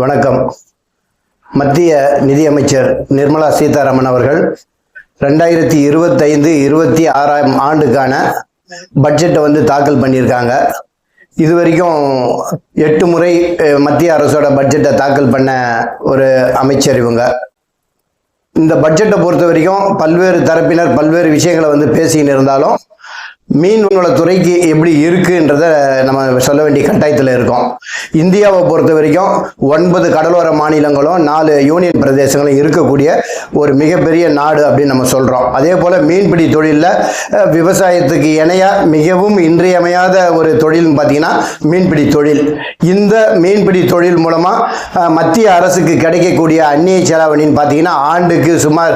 வணக்கம். மத்திய நிதியமைச்சர் நிர்மலா சீதாராமன் அவர்கள் ரெண்டாயிரத்தி இருபத்தைந்து இருபத்தி ஆறாம் ஆண்டுக்கான பட்ஜெட்டை வந்து தாக்கல் பண்ணியிருக்காங்க. இது வரைக்கும் எட்டு முறை மத்திய அரசோட பட்ஜெட்டை தாக்கல் பண்ண ஒரு அமைச்சர் இவங்க. இந்த பட்ஜெட்டை பொறுத்த வரைக்கும் பல்வேறு தரப்பினர் பல்வேறு விஷயங்களை வந்து பேசின்னு இருந்தாலும் மீன்வளத்துறைக்கு எப்படி இருக்குன்றத நம்ம சொல்ல வேண்டிய கட்டாயத்தில் இருக்கோம். இந்தியாவை பொறுத்த வரைக்கும் ஒன்பது கடலோர மாநிலங்களும் நாலு யூனியன் பிரதேசங்களும் இருக்கக்கூடிய ஒரு மிகப்பெரிய நாடு அப்படின்னு நம்ம சொல்கிறோம் அதே போல் மீன்பிடி தொழிலில் விவசாயத்துக்கு இணையாக மிகவும் இன்றியமையாத ஒரு தொழில்னு பார்த்தீங்கன்னா மீன்பிடி தொழில். இந்த மீன்பிடி தொழில் மூலமாக மத்திய அரசுக்கு கிடைக்கக்கூடிய அந்நிய செலாவணின்னு பார்த்தீங்கன்னா ஆண்டுக்கு சுமார்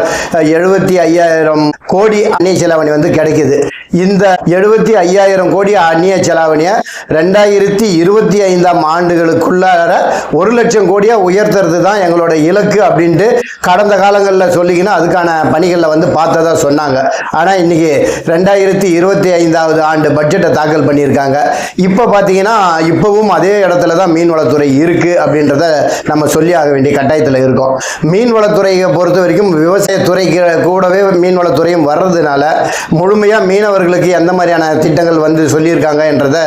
எழுபத்தி ஐயாயிரம் கோடி அந்நிய செலாவணி வந்து கிடைக்குது. இந்த எழுபத்தி ஐயாயிரம் கோடி அந்நிய செலாவணியை ரெண்டாயிரத்தி இருபத்தி ஐந்தாம் ஆண்டுகளுக்குள்ளார ஒரு லட்சம் கோடியா உயர்த்துறது தான் எங்களோட இலக்கு அப்படின்ட்டு கடந்த காலங்களில் சொல்லிக்கினா அதுக்கான பணிகளில் வந்து பார்த்ததா சொன்னாங்க. ஆனால் இன்னைக்கு ரெண்டாயிரத்தி இருபத்தி ஐந்தாவது ஆண்டு பட்ஜெட்டை தாக்கல் பண்ணியிருக்காங்க. இப்போ பார்த்தீங்கன்னா இப்போவும் அதே இடத்துல தான் மீன்வளத்துறை இருக்கு அப்படின்றத நம்ம சொல்லி ஆக வேண்டிய கட்டாயத்தில் இருக்கோம். மீன்வளத்துறையை பொறுத்த வரைக்கும் விவசாயத்துறைக்கு கூடவே மீன்வளத்துறையும் வர்றதுனால முழுமையாக மீனவர் மாணவர்களுக்கு எந்த மாதிரியான திட்டங்கள் வந்து சொல்லியிருக்காங்க என்றத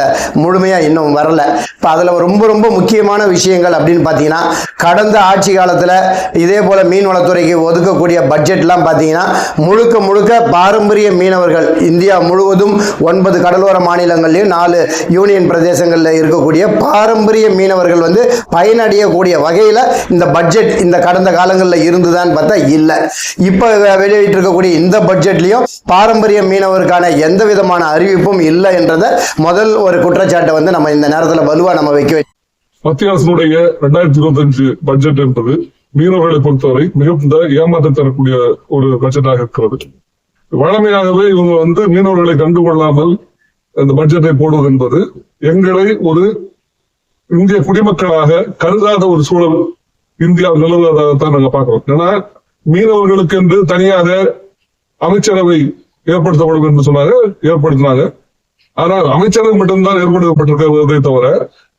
முழுமையாக இன்னும் வரல. இப்போ அதில் ரொம்ப ரொம்ப முக்கியமான விஷயங்கள் அப்படின்னு பார்த்தீங்கன்னா கடந்த ஆட்சி காலத்தில் இதே போல் மீன்வளத்துறைக்கு ஒதுக்கக்கூடிய பட்ஜெட்லாம் பார்த்தீங்கன்னா முழுக்க முழுக்க பாரம்பரிய மீனவர்கள் இந்தியா முழுவதும் ஒன்பது கடலோர மாநிலங்கள்லையும் நாலு யூனியன் பிரதேசங்களில் இருக்கக்கூடிய பாரம்பரிய மீனவர்கள் வந்து பயனடையக்கூடிய வகையில் இந்த பட்ஜெட் இந்த கடந்த காலங்களில் இருந்துதான்னு பார்த்தா இல்லை. இப்போ வெளியிட்டிருக்கக்கூடிய இந்த பட்ஜெட்லையும் பாரம்பரிய மீனவருக்கான எந்த விதமான அறிவிப்பும் இல்லை என்றதை முதல் ஒரு குற்றச்சாட்டை வந்து நம்ம இந்த நேரத்தில் வலுவாக நம்ம வைக்க மத்திய அரசினுடைய ரெண்டாயிரத்தி இருபத்தி அஞ்சு பட்ஜெட் என்பது மீனவர்களை பொறுத்தவரை மிகுந்த ஏமாற்றம் தரக்கூடிய ஒரு பட்ஜெட்டாக இருக்கிறது. வழமையாகவே இவங்க வந்து மீனவர்களை கண்டுகொள்ளாமல் இந்த பட்ஜெட்டை போடுவது என்பது எங்களை ஒரு இந்திய குடிமக்களாக கருதாத ஒரு சூழல் இந்தியா நிலவுவதாகத்தான் நாங்க பார்க்கிறோம். ஏன்னா மீனவர்களுக்கு என்று தனியாக அமைச்சரவை ஏற்படுத்தப்படும் என்று சொன்னாங்க ஏற்படுத்தினாங்க ஆனால் அமைச்சரவை மட்டும்தான் ஏற்படுத்தப்பட்டிருக்கிறதே தவிர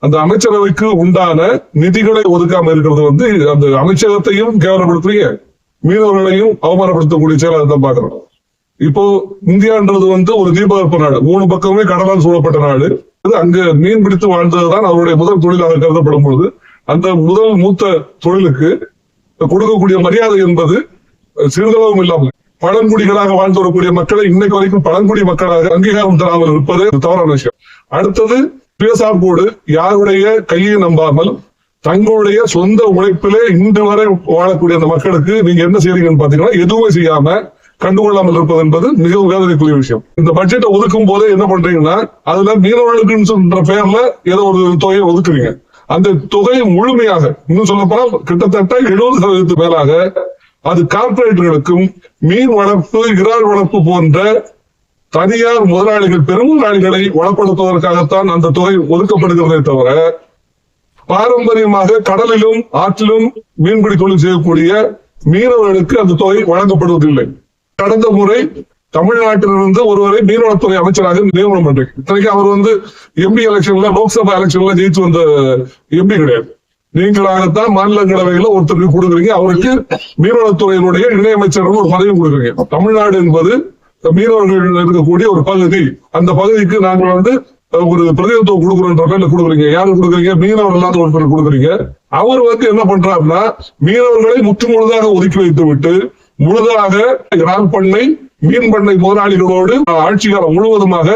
அந்த அமைச்சரவைக்கு உண்டான நிதிகளை ஒதுக்காம இருக்கிறது வந்து அந்த அமைச்சகத்தையும் கேவலப்படுத்துறீங்க. மீனவர்களையும் அவமானப்படுத்தக்கூடிய செயலாக தான் பாக்குறோம் இப்போ இந்தியான்றது வந்து ஒரு தீபகற்ப நாடு. மூணு பக்கமே கடலால் சூழப்பட்ட நாடு. அது அங்க மீன் பிடித்து வாழ்ந்ததுதான் அவருடைய முதல் தொழிலாக கருதப்படும் பொழுது அந்த முதல் மூத்த தொழிலுக்கு கொடுக்கக்கூடிய மரியாதை என்பது சிறிதளவும் இல்லாமல் பழங்குடிகளாக வாழ்ந்து வரக்கூடிய மக்களை இன்னைக்கு வரைக்கும் பழங்குடி மக்களாக அங்கீகாரம் தராமல் இருப்பது தவறான விஷயம். அடுத்தது சுயசார்போடு யாருடைய கையை நம்பாமல் தங்களுடைய சொந்த உழைப்பிலே இன்று வரை வாழக்கூடிய அந்த மக்களுக்கு நீங்க என்ன செய்றீங்கன்னு பாத்தீங்கன்னா எதுவுமே செய்யாம கண்டுகொள்ளாமல் இருப்பது என்பது மிகவும் வேதனைக்குரிய விஷயம். இந்த பட்ஜெட்டை ஒதுக்கும் போதே என்ன பண்றீங்கன்னா அதுல மீனவர்களுக்குன்ற சொல்ற பெயர்ல ஏதோ ஒரு தொகையை ஒதுக்குறீங்க. அந்த தொகை முழுமையாக இன்னும் சொல்ல கிட்டத்தட்ட எழுபது சதவீதத்துக்கு மேலாக அது கார்பரேட்டுகளுக்கும் மீன் வளர்ப்பு இறால் வளர்ப்பு போன்ற தனியார் முதலாளிகள் பெருமுதலாளிகளை வளப்படுத்துவதற்காகத்தான் அந்த தொகை ஒதுக்கப்படுகிறதே தவிர பாரம்பரியமாக கடலிலும் ஆற்றிலும் மீன்பிடி தொழில் செய்யக்கூடிய மீனவர்களுக்கு அந்த தொகை வழங்கப்படுவதில்லை. கடந்த முறை தமிழ்நாட்டிலிருந்து ஒருவரை மீன்வளத்துறை அமைச்சராக நியமனம் பண்றேன். இத்தனைக்கு அவர் வந்து எம்பி எலெக்ஷன்ல லோக்சபா எலெக்ஷன்ல ஜெயிச்சு வந்த எம்பி கிடையாது. நீங்களாகத்தான் மாநிலங்களவையில ஒருத்தருக்கு கொடுக்குறீங்க. அவருக்கு மீனவளத்துறையினுடைய இணையமைச்சர் ஒரு பதவியும் கொடுக்குறீங்க. தமிழ்நாடு என்பது மீனவர்கள் இருக்கக்கூடிய ஒரு பகுதி. அந்த பகுதிக்கு நாங்கள் வந்து ஒரு பிரதிநிதித்துவம் கொடுக்குறோன்ற பேர்ல கொடுக்குறீங்க. யாரு கொடுக்குறீங்க? மீனவர் இல்லாத ஒரு பேர் கொடுக்குறீங்க. அவர் வந்து என்ன பண்றாருன்னா மீனவர்களை முற்று முழுதாக ஒதுக்கி வைத்து விட்டு முழுதாக இறால் பண்ணை மீன் பண்ணை முதலாளிகளோடு ஆட்சிகாலம் முழுவதுமாக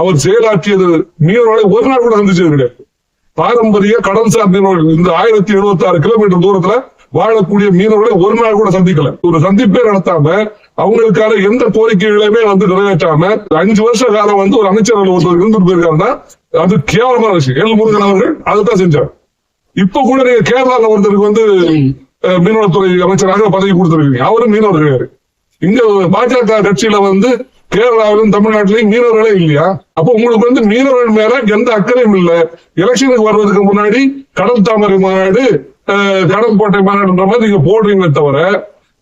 அவர் செயலாற்றியது மீனவர்களை ஒரு நாள் கூட சந்திச்சது கிடையாது. பாரம்பரிய கடல்சார் மீனவர்கள் இந்த ஆயிரத்தி எழுபத்தி ஆறு கிலோமீட்டர் தூரத்துல வாழக்கூடிய மீனவர்களை ஒரு நாள் கூட சந்திக்கல. ஒரு சந்திப்பே நடத்தாம அவங்களுக்கான எந்த கோரிக்கைகளையுமே வந்து நிறைவேற்றாம அஞ்சு வருஷ காலம் வந்து ஒரு அமைச்சர்கள் ஒருத்தர் இருந்துட்டு போயிருக்காருன்னா அது கேவலமான விஷயம். எல் முருகன் அவர்கள் அதுதான் செஞ்சார். இப்ப கூட நீங்க கேரளால ஒருத்தருக்கு வந்து மீனவத்துறை அமைச்சராக பதவி கொடுத்திருக்கீங்க. அவரும் மீனவர் கிடையாது. இங்க பாஜக கட்சியில வந்து கேரளாவிலும் தமிழ்நாட்டிலையும் மீனவர்களே இல்லையா? அப்போ உங்களுக்கு வந்து மீனவர்கள் மேல எந்த அக்கறையும் இல்லை. எலெக்ஷனுக்கு வர்றதுக்கு முன்னாடி கடல் தாமரை மாநாடு கடற்கோட்டை கோட்டை மாநாடுன்ற மாதிரி நீங்க போடுறீங்களே தவிர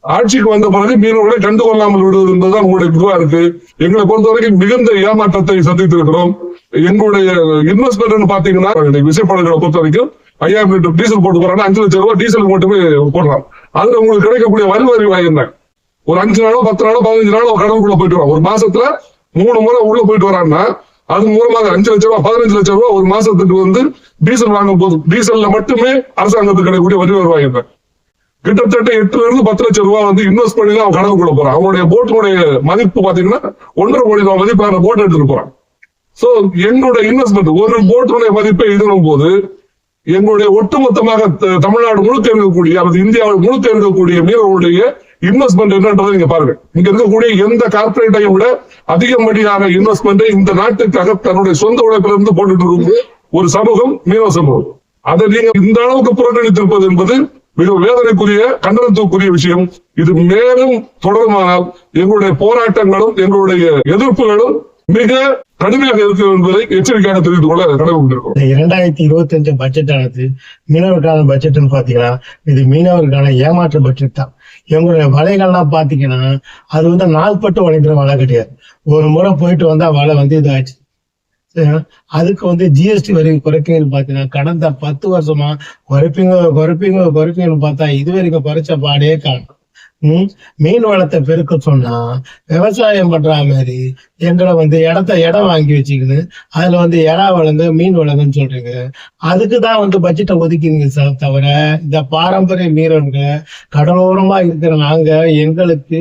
ஆட்சிக்கு வந்த பிறகு மீனவர்களை கண்டுகொள்ளாமல் விடுவது என்பதுதான் உங்களுடைய இதுவா இருக்கு. எங்களை பொறுத்தவரைக்கும் மிகுந்த ஏமாற்றத்தை சந்தித்திருக்கிறோம். எங்களுடைய இன்வெஸ்ட்மெண்ட் பாத்தீங்கன்னா விசைப்பாளர்களை பொறுத்த வரைக்கும் ஐயாயிரம் லிட்டர் டீசல் போட்டு போறாங்க அஞ்சு லட்சம் ரூபாய் டீசல் மட்டுமே போடுறான் அதுல உங்களுக்கு கிடைக்கக்கூடிய வரி வருவாய் என்ன? ஒரு அஞ்சு நாளோ பத்து நாளோ பதினஞ்சு நாளோ கடவுக்குள்ள போயிட்டு வரான் ஒரு மாசத்துல மூணு முறை உள்ள போயிட்டு வரான்னா அது மூலமாக அஞ்சு லட்சம் ரூபாய் பதினஞ்சு லட்சம் ரூபாய் ஒரு மாசத்துக்கு வந்து டீசல் வாங்கும் போது டீசல்ல மட்டுமே அரசாங்கத்துக்கு கிடைக்கக்கூடிய வரி வருவாய் கிட்டத்தட்ட எட்டுல இருந்து பத்து லட்சம் ரூபாய் வந்து இன்வெஸ்ட் பண்ணி தான் அவன் கடவுக்குள்ள போறான். அவனுடைய போட்டுடைய மதிப்பு பாத்தீங்கன்னா ஒன்றரை கோடி ரூபாய் மதிப்பு அந்த போட் எடுத்துட்டு போறான். சோ என்னுடைய இன்வெஸ்ட்மெண்ட் ஒரு போட்டுடைய மதிப்பை இதுனும் போது எங்களுடைய ஒட்டுமொத்தமாக தமிழ்நாடு முழுக்க இருக்கக்கூடிய அல்லது இந்தியாவில் முழுக்க இருக்கக்கூடிய மீனவர்களுடைய இன்வெஸ்ட்மெண்ட் என்னன்றதை நீங்க பாருங்க. இங்க இருக்கக்கூடிய எந்த கார்பரேட்டையும் விட அதிகப்படியான இன்வெஸ்ட்மெண்ட் இந்த நாட்டுக்காக தன்னுடைய சொந்த உழைப்பிலிருந்து போட்டுட்டு இருக்கும் ஒரு சமூகம் மீனவ சமூகம். அதை நீங்க இந்த அளவுக்கு புறக்கணித்திருப்பது என்பது மிக வேதனைக்குரிய கண்டனத்துக்குரிய விஷயம். இது மேலும் தொடருமானால் எங்களுடைய போராட்டங்களும் எங்களுடைய எதிர்ப்புகளும் மிக கடுமையாக இருக்கும் என்பதை எச்சரிக்கையாக தெரிந்து கொள்ள கடமை இரண்டாயிரத்தி இருபத்தி அஞ்சு பட்ஜெட் ஆனது மீனவருக்கான பட்ஜெட்னு பாத்தீங்கன்னா இது மீனவருக்கான ஏமாற்று பட்ஜெட் தான். இவங்களுடைய வலைகள்லாம் பாத்தீங்கன்னா அது வந்து நாள்பட்டு உழைக்கிற வலை கிடையாது. ஒரு முறை போயிட்டு வந்தா வலை வந்து இதாச்சு அதுக்கு வந்து ஜிஎஸ்டி வரி குறைக்கணும்னு பாத்தீங்கன்னா கடந்த பத்து வருஷமா குறைப்பீங்க குறைப்பீங்க குறைப்பீங்கன்னு பார்த்தா இது வரைக்கும் குறைச்ச பாடே காணும். மீன் வளத்தை பெருக்க சொன்னா விவசாயம் பண்ற மாதிரி எங்களை வந்து இடத்த இடம் வாங்கி வச்சுக்கின்னு அதுல வந்து இறா வளங்க மீன் வளங்கன்னு சொல்றீங்க. அதுக்கு தான் வந்து பட்ஜெட்டை ஒதுக்கிங்க சார். தவிர இந்த பாரம்பரிய மீனவங்க கடலோரமா இருக்கிற நாங்க எங்களுக்கு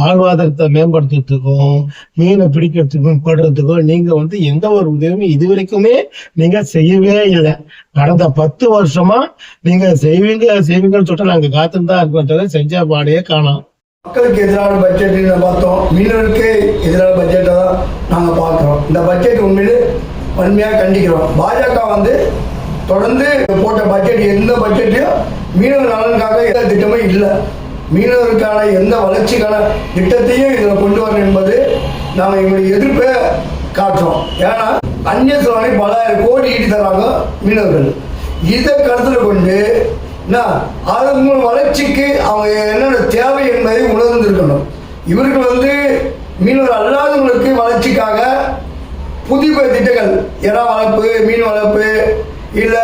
வாழ்வாதாரத்தை மேம்படுத்துறதுக்கும் மீனை பிடிக்கிறதுக்கும் படுறதுக்கும் நீங்க வந்து எந்த ஒரு உதவியும் இது வரைக்குமே நீங்க செய்யவே இல்லை. கடந்த பத்து வருஷமா நீங்க செய்வீங்க செய்வீங்கன்னு சொல்லிட்டு நாங்க காத்துன்னு தான் இருக்கோம் செஞ்ச பாடையே காணோம் மக்களுக்கு எதிரான பட்ஜெட் பார்த்தோம். மீனவருக்கு எதிரான பட்ஜெட்டை தான் நாங்கள் பார்க்குறோம். இந்த பட்ஜெட் உண்மையிலே வன்மையாக கண்டிக்கிறோம். பாஜக வந்து தொடர்ந்து போட்ட பட்ஜெட் எந்த பட்ஜெட்லையும் மீனவர் நலனுக்காக எந்த திட்டமும் இல்லை. மீனவருக்கான எந்த வளர்ச்சிக்கான திட்டத்தையும் இதில் கொண்டு வரணும் என்பது நாங்கள் எங்களுடைய எதிர்ப்பை காட்டுறோம். ஏன்னா அந்நிய செலவனை பலாயிரம் கோடி ஈடு தராங்க மீனவர்கள். இதை கருத்தில் கொண்டு என்ன வளர்ச்சிக்கு அவங்க என்னென்ன தேவை என்பதை உணர்ந்திருக்கணும். இவர்கள் வந்து மீனவர் அல்லாதவங்களுக்கு வளர்ச்சிக்காக புதிய திட்டங்கள் இறா வளர்ப்பு மீன் வளர்ப்பு இல்லை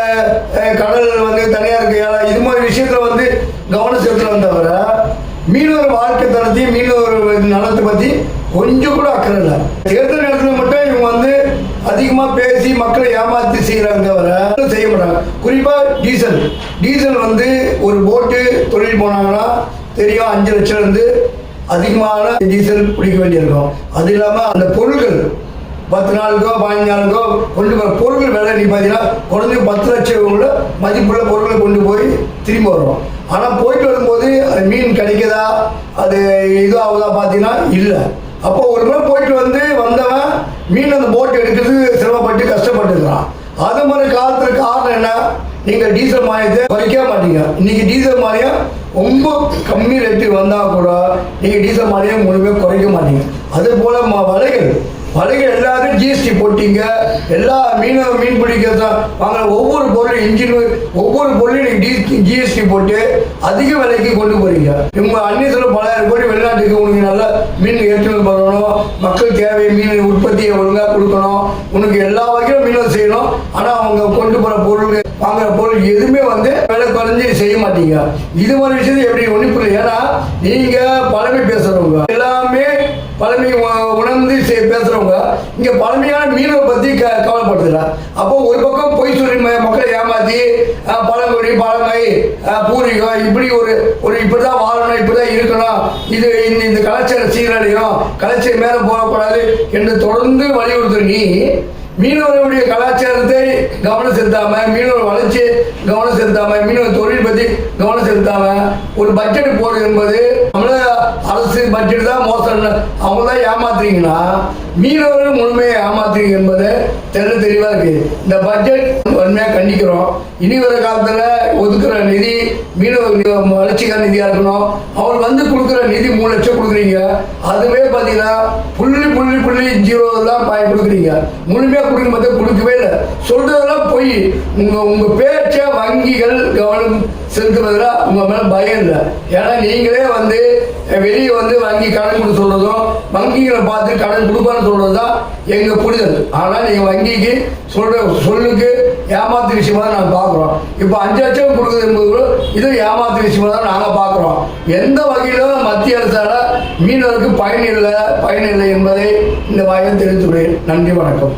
கடல் வந்து தனியாருக்கு ஏழை இது மாதிரி விஷயத்தில் வந்து கவனம் செலுத்தலாம் தவிர மீனவர் வாழ்க்கை தரத்தையும் மீனவர் நலத்தை பற்றி கொஞ்சம் கூட அக்கறை இல்லை. தேர்தல் நேரத்தில் மட்டும் இவங்க வந்து அதிகமாக பேசி மக்களை ஏமாற்றி செய்கிறாங்க தவிர செய்ய மாட்டாங்க குறிப்பாக டீசல் டீசல் வந்து ஒரு போட்டு தொழில் போனாங்கன்னா தெரியும் அஞ்சு லட்சம் இருந்து அதிகமான டீசல் பிடிக்க வேண்டியிருக்கும். அது இல்லாமல் அந்த பொருட்கள் பத்து நாளுக்கோ பதினஞ்சு நாளுக்கோ கொண்டு போகிற பொருட்கள் விலை நீ பார்த்தீங்கன்னா குறைஞ்ச பத்து லட்சம் உள்ள மதிப்புள்ள பொருட்களை கொண்டு போய் திரும்பி வரும் ஆனால் போயிட்டு வரும்போது அது மீன் கிடைக்குதா? அது இது ஆகுதா பார்த்தீங்கன்னா இல்லை. அப்போ ஒரு முறை போயிட்டு வந்து வந்தவன் மீன் அந்த போட் எடுக்கிறது சிரமப்பட்டு கஷ்டப்பட்டுக்கிறான். அது மாதிரி காலத்துக்கு காரணம் என்ன? நீங்கள் டீசல் மானியத்தை குறைக்க மாட்டீங்க. இன்னைக்கு டீசல் மானியம் ரொம்ப கம்மி ரேட்டு வந்தால் கூட நீங்கள் டீசல் மானியம் முழுமையாக குறைக்க மாட்டீங்க. அதே போல் வலைகள். வலைகள் எல்லாரும் ஜிஎஸ்டி போட்டீங்க. எல்லா மீனவ மீன் பிடிக்கிறத வாங்குற ஒவ்வொரு பொருளும் இன்ஜின் ஒவ்வொரு பொருளையும் நீங்கள் ஜிஎஸ்டி போட்டு அதிக விலைக்கு கொண்டு போறீங்க. இவங்க அந்நியத்தில் பலாயிரம் கோடி வெளிநாட்டுக்கு உங்களுக்கு நல்ல மீன் ஏற்றுமதி பண்ணணும். மக்கள் தேவை மீன் உற்பத்தியை ஒழுங்காக கொடுக்கணும் உனக்கு எல்லா வகையிலும் மீனவர் செய்யணும் ஆனால் அவங்க கொண்டு போகிற பொருள் வாங்குற பொருள் எதுவுமே வந்து விலை குறைஞ்சி செய்ய மாட்டீங்க இது மாதிரி விஷயத்தை எப்படி ஒன்றும் புரியல ஏன்னா நீங்கள் பழமை பேசுகிறவங்க எல்லாமே பழமை உணர்ந்து செய்- பேசுறவங்க. இங்க பழமையான மீனவை பத்தி க கவலைப்படுத்தல அப்போ ஒரு பக்கம் பொய் சொல்லி மக்களை ஏமாத்தி பழங்குடி பழமை பூர்வீகம் இப்படி ஒரு ஒரு இப்படிதான் வாழணும் இப்படிதான் இருக்கணும். இது இந்த இந்த கலாச்சார சீரழியும் கலாச்சாரம் மேல போகக்கூடாது என்று தொடர்ந்து வலியுறுத்துற நீ மீனவர்களுடைய கலாச்சாரத்தை கவனம் செலுத்தாம மீனவர் வளர்ச்சி கவனம் செலுத்தாம மீனவர் தொழில் ஒரு பட்ஜெட் போடுறது என்பது தமிழக அரசு பட்ஜெட் தான் மோசம் அவங்க தான் ஏமாத்துறீங்கன்னா மீனவர்கள் முழுமையை ஏமாத்துறீங்க என்பது தெரிய தெளிவாக இருக்கு. இந்த பட்ஜெட் வன்மையாக கண்டிக்கிறோம். இனி வர காலத்தில் ஒதுக்குற நிதி மீனவர் வளர்ச்சிக்கான நிதியாக இருக்கணும். அவர் வந்து கொடுக்குற நிதி மூணு லட்சம் கொடுக்குறீங்க. அதுவே பார்த்தீங்கன்னா ஜீரோலாம் தான் பாய் கொடுக்குறீங்க முழுமையாக கொடுக்கணும் பார்த்தா கொடுக்கவே இல்லை. சொல்றதெல்லாம் பொய். உங்கள் உங்கள் பேச்சை வங்கிகள் கவனம் செலுத்துவதில் உங்கள் மேலே பயம் இல்லை. ஏன்னா நீங்களே வந்து வெளியே வந்து வங்கி கடன் கொடுக்க சொல்றதும் வங்கிகளை பார்த்து கடன் கொடுப்பான்னு சொல்கிறது தான் எங்கள் புரிதல். ஆனால் நீங்கள் வங்கிக்கு சொல்கிற சொல்லுக்கு ஏமாத்து விஷயமா தான் நாங்கள் பார்க்குறோம். இப்போ அஞ்சு லட்சம் கொடுக்குது என்பது இது ஏமாத்து விஷயமா தான் நாங்கள் பார்க்குறோம். எந்த வகையிலும் மத்திய அரசால் மீனவருக்கு பயன் இல்லை பயன் இல்லை என்பதை இந்த வாயில் தெரிவித்துள்ளேன் நன்றி வணக்கம்.